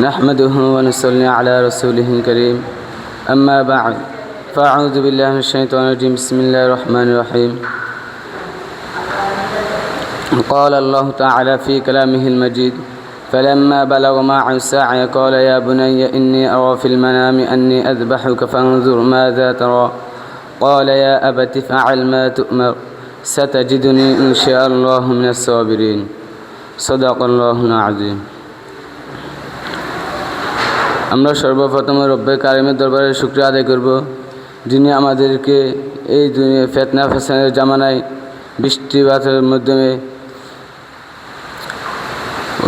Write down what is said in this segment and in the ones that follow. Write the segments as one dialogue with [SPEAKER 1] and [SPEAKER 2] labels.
[SPEAKER 1] نحمده ونصلي على رسوله الكريم. أما بعد فأعوذ بالله من الشيطان الرجيم. بسم الله الرحمن الرحيم. قال الله تعالى في كلامه المجيد فلما بلغ معه السعي قال يا بني إني أرى في المنام أني أذبحك فانظر ماذا ترى. قال يا أبت فعل ما تؤمر ستجدني إن شاء الله من الصابرين. সদাক আজিম আমরা সর্বপ্রথম রব্বে কারিমের দরবারে শুক্রিয়া আদায় করব, যিনি আমাদেরকে এই ফেতনা ফেসানের জামানায় বৃষ্টিপাতের মাধ্যমে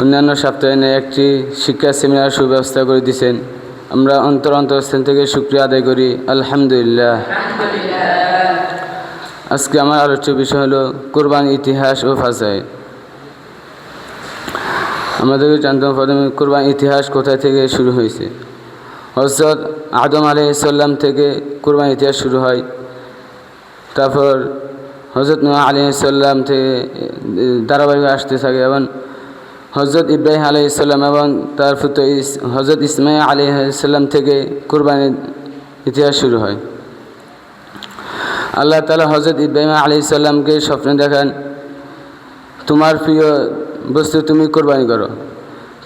[SPEAKER 1] অন্যান্য সপ্তাহে একটি শিক্ষা সেমিনার সুব্যবস্থা করে দিয়েছেন। আমরা অন্তর অন্তরস্থান থেকে শুক্রিয়া আদায় করি। আলহামদুলিল্লাহ। আজকে আমার আলোচ্য বিষয় হলো কোরবান ইতিহাস ও ফাজাইল আমাদেরকে জানতে হবে কোরবান ইতিহাস কোথায় থেকে শুরু হয়েছে। হজরত আদম আলহিসাল্লাম থেকে কোরবান ইতিহাস শুরু হয়। তারপর হজরত নোয়া আলহিসাল্লাম থেকে ধারাবাহিক আসতে থাকে এবং হজরত ইব্রাহিম আলহিসাল্লাম এবং তার পুত্র হজরত ইসমাই আলহিসাল্লাম থেকে কোরবানির ইতিহাস শুরু হয়। আল্লাহ তালা হজরত ইব্রাহিম আলহিসাল্লামকে স্বপ্নে দেখান, তোমার প্রিয় বস্তু তুমি কোরবানি করো।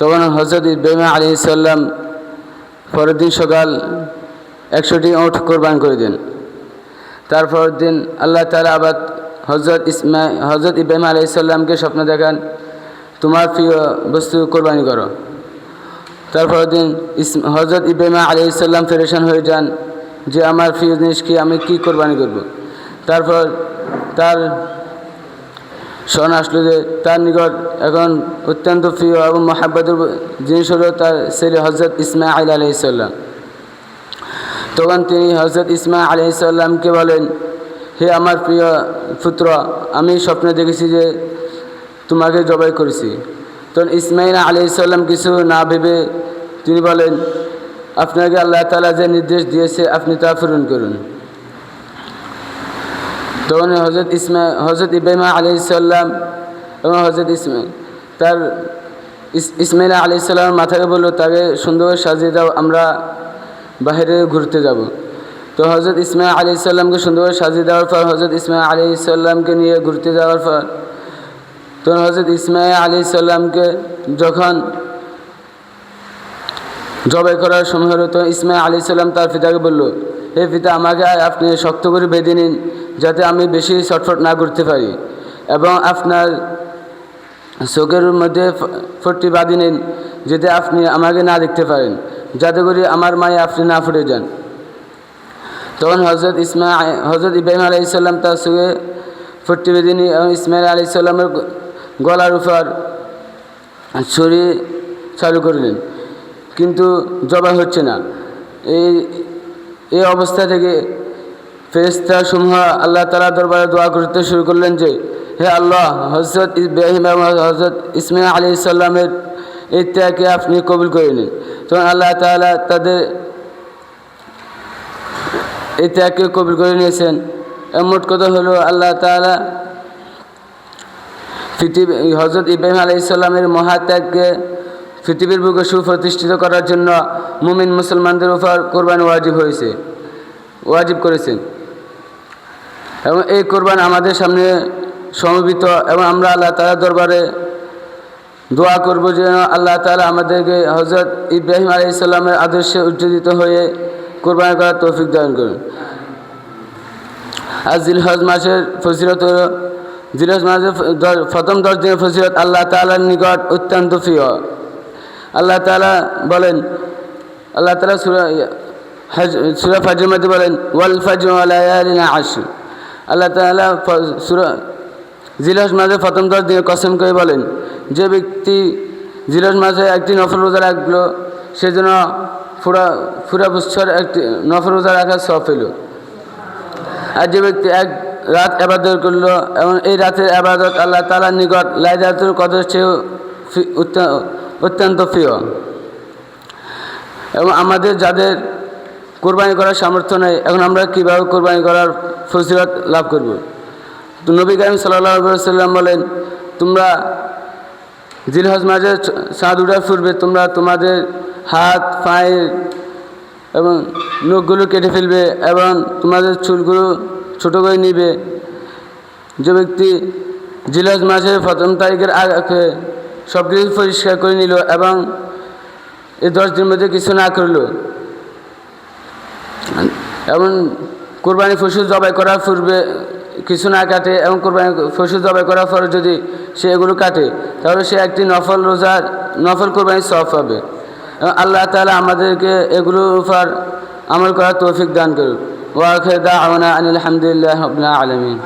[SPEAKER 1] তখন হজরত ইব্রাহিম আলী সাল্লাম পরের দিন সকাল একশোটি ওঠ কোরবান করে দেন। তারপর দিন আল্লাহ তালা আবার হজরত ইসমা হজরত ইব্রাহিম আলী সাল্লামকে স্বপ্ন দেখান, তোমার প্রিয় বস্তু কোরবানি করো। তারপর দিন ইস হজরত ইব্রাহিম আলী সাল্লাম ফেরেশান হয়ে যান, যে আমার প্রিয় জিনিস কি আমি কি কোরবানি করব? তারপর তার স্মরণ আসলো যে তার নিকট এখন অত্যন্ত প্রিয় এবং মহাব্বতের জিনিস হলো তার ছেলে হজরত ইসমা আল আলহিসাল্লাম তখন তিনি হজরত ইসমা আলহিসাল্লামকে বলেন, হে আমার প্রিয় পুত্র, আমি স্বপ্নে দেখেছি যে তোমাকে জবাই করেছি। তখন ইসমাইল আলহিসাল্লাম কিছু না ভেবে তিনি বলেন, আপনাকে আল্লাহ তালা যে নির্দেশ দিয়েছে, আপনি তা পূরণ করুন। তখন হজরত ইসমা হজরত ইব্রাহিম আলি সাল্লাম এবং হজরত ইসমা, তার ইসমাইল আলি সাল্লামের মাথাকে বলল, তাকে সুন্দরভাবে সাজিয়ে দাও, আমরা বাহিরে ঘুরতে যাব। তো হজরত ইসমাইল আলি সাল্লামকে সুন্দরভাবে সাজিয়ে দেওয়ার পর হজরত ইসমাইল আলি সাল্লামকে নিয়ে ঘুরতে যাওয়ার পর তখন হজরত ইসমাইল আলি সাল্লামকে যখন জবাই করার সময় হলো, তো ইসমাইল আলি সাল্লাম তার পিতাকে বলল, হে পিতা, আমাকে আপনি শক্ত করে বেঁধে নিন। যাতে আমি বেশি ছটফট না করতে পারি। এবং আপনার চোখের মধ্যে ফটটি বাঁধি নিন, যাতে আপনি আমাকে না দেখতে পারেন। যাতে করে আমার মায়ে আপনি না ফুটে যান। তখন হজরত ইসমা হজরত ইব্রাহিম আলাইসাল্লাম তার চোখে ফটটি বেঁধে নিন এবং ইসমাইল আলাইসাল্লামের গলার উপর ছড়ি চালু করলেন। কিন্তু জবাই হচ্ছে না। এই এই অবস্থা থেকে ফেরিস্তা সমূহ আল্লাহ তালা দরবারে দোয়া করতে শুরু করলেন যে, হে আল্লাহ হজরত ইব্রাহিম হজরত ইসমাইল আলী সাল্লামের এই আপনি কবুল করে নিন। তখন আল্লাহ তালা তাদের এই ত্যাগকে কবুল করে নিয়েছেন। মোট কথা হলো, আল্লাহ তালা পৃথিবী হজরত ইব্রাহিম আলী ইসলামের মহাত্যাগকে পৃথিবীর বুকে সুপ্রতিষ্ঠিত করার জন্য মুমিন মুসলমানদের উপর কোরবান ওয়াজিব হয়েছে, ওয়াজিব করেছেন। এবং এই কোরবান আমাদের সামনে সমবেত এবং আমরা আল্লাহ তালা দরবারে দোয়া করব যেন আল্লাহ তালা আমাদেরকে হজরত ইব্রাহিম আলি ইসলামের আদর্শে উজ্জীবিত হয়ে কোরবান করার তৌফিক দান করুন। আর জিলহজ মাসের ফজিলত জিলহজ মাসের প্রথম দশ দিনের ফজিলত আল্লাহ তালার নিকট অত্যন্ত প্রিয়। আল্লাহ তালা বলেন, আল্লাহ তালা সুরা সুরা ফাজের মধ্যে বলেন, ওয়াল ফাজর আশ আল্লাহ তালা সুরা জিলহজ মাসে প্রথম দশ দিনে কসম করে বলেন, যে ব্যক্তি জিলহজ মাঝে একটি নফল রোজা রাখল সেজন্য ফুরা ফুরা বছর একটি নফল রোজা রাখার সব পেল। আর যে ব্যক্তি এক রাত আবাদত করল, এবং এই রাতের আবাদত আল্লাহ তালার নিকট লাইদাতুর কদর চেয়েও অত্যন্ত প্রিয়। এবং আমাদের যাদের কোরবানি করার সামর্থ্য নেই, এখন আমরা কীভাবে কোরবানি করার ফসিলত লাভ করব? তো নবী কারিম সাল্লাম বলেন, তোমরা জিলহজ মাঝে চাঁদ উঠার পূর্বে তোমরা তোমাদের হাত, পায়ের এবং নখগুলো কেটে ফেলবে এবং তোমাদের চুলগুলো ছোটো করে নিবে। যে ব্যক্তি জিলহজ মাসের প্রথম তারিখের আগে সব কিছু পরিষ্কার করে নিল এবং এই দশ দিনের মধ্যে কিছু না করল এবং কোরবানি পশু জবাই করার পূর্বে কিছু না কাটে এবং কোরবানি পশু জবাই করার পরে যদি সে এগুলো কাটে, তাহলে সে একটি নফল রোজার, নফল কোরবানি সফ হবে এবং আল্লাহ তালা আমাদেরকে এগুলোর উপর আমল করার তৌফিক দান করুক। ওয়াখের দা আওয়ানা আনিল হামদুলিল্লাহ আলমিন।